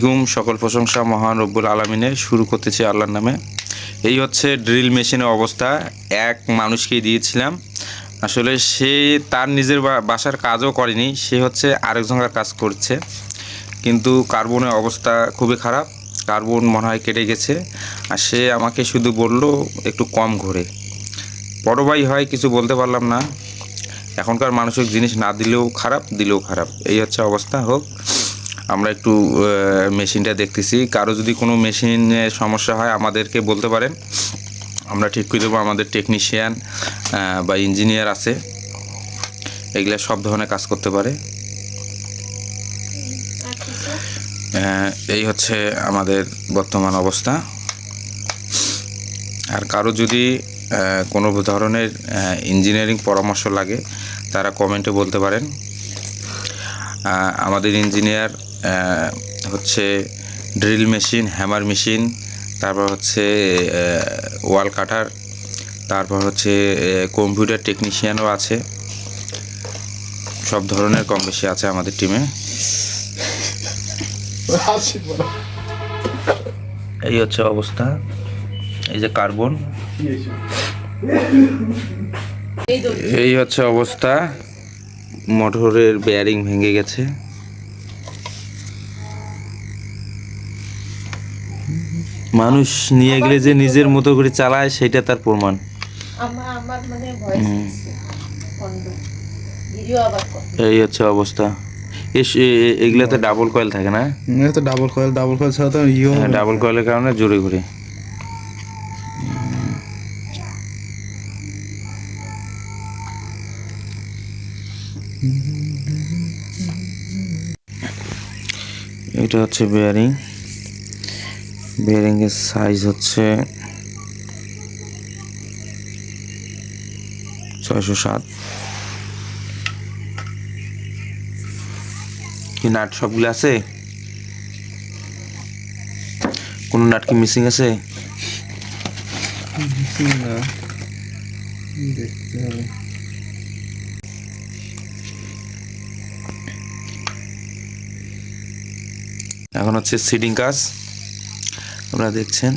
গুম সকল প্রশংসা মহান রব্বুল আলমিনের। শুরু করতেছি আল্লাহর নামে। এই হচ্ছে ড্রিল মেশিনের অবস্থা। এক মানুষকে দিয়েছিলাম। আসলে সে তার নিজের বাসার কাজও করেনি। সে হচ্ছে আরেকজনের কাজ করছে। কিন্তু কার্বনের অবস্থা খুবই খারাপ। কার্বন মনে হয় কেটে গেছে। আর সে আমাকে শুধু বলল, একটু কম ঘোরে। বড় ভাই হয়, কিছু বলতে পারলাম না। এখনকার মানসিক জিনিস না দিলেও খারাপ দিলেও খারাপ। এই হচ্ছে অবস্থা। হোক আমরা একটু মেশিনটা দেখতেছি। কারও যদি কোনো মেশিনের সমস্যা হয়, আমাদেরকে বলতে পারেন। আমরা ঠিক করে দেবো, আমাদের টেকনিশিয়ান বা ইঞ্জিনিয়ার আছে। এগুলা সব ধরনের কাজ করতে পারে। এই হচ্ছে আমাদের বর্তমান অবস্থা। আর কারও যদি কোনো ধরনের ইঞ্জিনিয়ারিং পরামর্শ লাগে, তারা কমেন্টে বলতে পারেন। আমাদের ইঞ্জিনিয়ার হচ্ছে ড্রিল মেশিন, হ্যামার মেশিন, তারপর হচ্ছে ওয়াল কাটার, তারপর হচ্ছে কম্পিউটার টেকনিশিয়ানও আছে। সব ধরনের কম বেশি আছে আমাদের টিমে। এই হচ্ছে অবস্থা। এই যে কার্বন। এই হচ্ছে অবস্থা। মোটরের বেয়ারিং ভেঙে গেছে। মানুষ নিয়ে গেলে যে নিজের মতো করে চালায় সেটা তার প্রমাণ। মানে এই হচ্ছে অবস্থা। এগুলাতে ডাবল কয়েল থাকে না? তো ডাবল কয়েল ডাবল কয়েল ছাড়া তো ইয়ে হ্যাঁ ডাবল কয়েলের কারণে জোরে ঘুরে। এটা হচ্ছে বেয়ারিং বেয়ারিং এর সাইজ হচ্ছে ছয়শো সাত। কি নাট সবগুলো আছে? কোনো নাট কি মিসিং আছে? দেখতে হবে। এখন হচ্ছে সিডিং কাজ। আপনারা দেখছেন।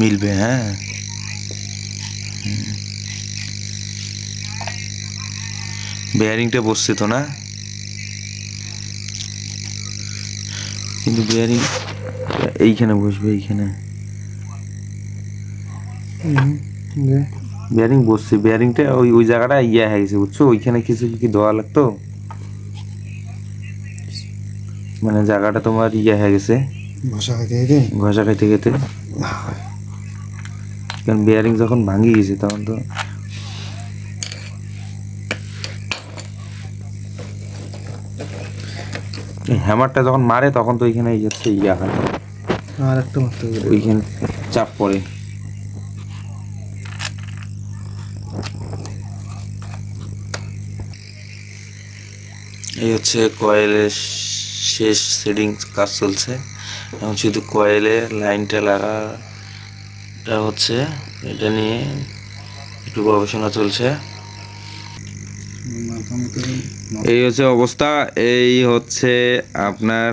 মিলবে হ্যাঁ। বেয়ারিংটা বসছে তো না? কিন্তু বেয়ারিং এইখানে বসবে এইখানে। যে বেয়ারিং বসছে। বেয়ারিংটা ওই ওই জায়গাটা ইয়ে হয়ে গেছে বুঝছ? ওইখানে কিছু কি দেওয়া লাগতো? মানে জায়গাটা তোমার ইয়ে হয়ে গেছে। খাইতে ঘষা খাইতে খেতে। কারণ বেয়ারিং যখন ভাঙি গেছে তখন তো হ্যামারটা যখন মারে তখন তো ওইখানে হচ্ছে ইয়া হয়। আর একটা মারতে ওইখানে চাপ পড়ে। এই হচ্ছে কয়েলের শেষ সেটিং কাজ চলছে। এখন শুধু কয়েলে লাইনটা লাগাটা হচ্ছে এটা নিয়ে একটু গবেষণা চলছে। এই হচ্ছে অবস্থা, এই হচ্ছে আপনার,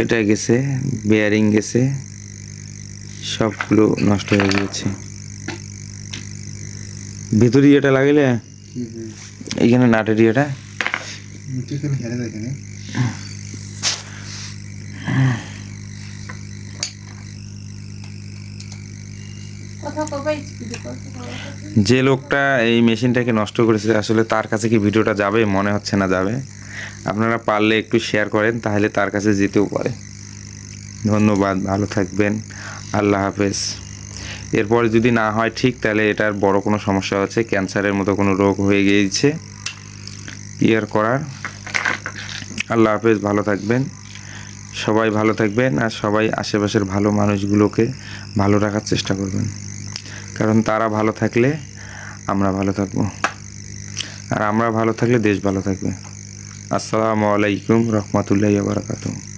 এটা গেছে বেয়ারিং গেছে, সবগুলো নষ্ট হয়ে গিয়েছে। ভিতরে এটা লাগাইলে এইখানে নাটের ইয়েটা যে লোকটা এই মেশিনটাকে নষ্ট করেছে আসলে তার কাছে কি ভিডিওটা যাবে? মনে হচ্ছে না যাবে। আপনারা পারলে একটু শেয়ার করেন তাহলে তার কাছে যেতেও পারে। ধন্যবাদ ভালো থাকবেন। আল্লাহ হাফেজ। এরপরে যদি না হয় ঠিক, তাহলে এটার বড় কোনো সমস্যা আছে। ক্যান্সারের মতো কোনো রোগ হয়ে গিয়েছে। ইয়ার করার। আল্লাহ হাফেজ, ভালো থাকবেন। সবাই ভালো থাকবেন আর সবাই আশেপাশের ভালো মানুষগুলোকে ভালো রাখার চেষ্টা করবেন। কারণ তারা ভালো থাকলে আমরা ভালো থাকব। আর আমরা ভালো থাকলে দেশ ভালো থাকবে। আসসালামু আলাইকুম রহমতুল্লাহ বারাকাতুহ।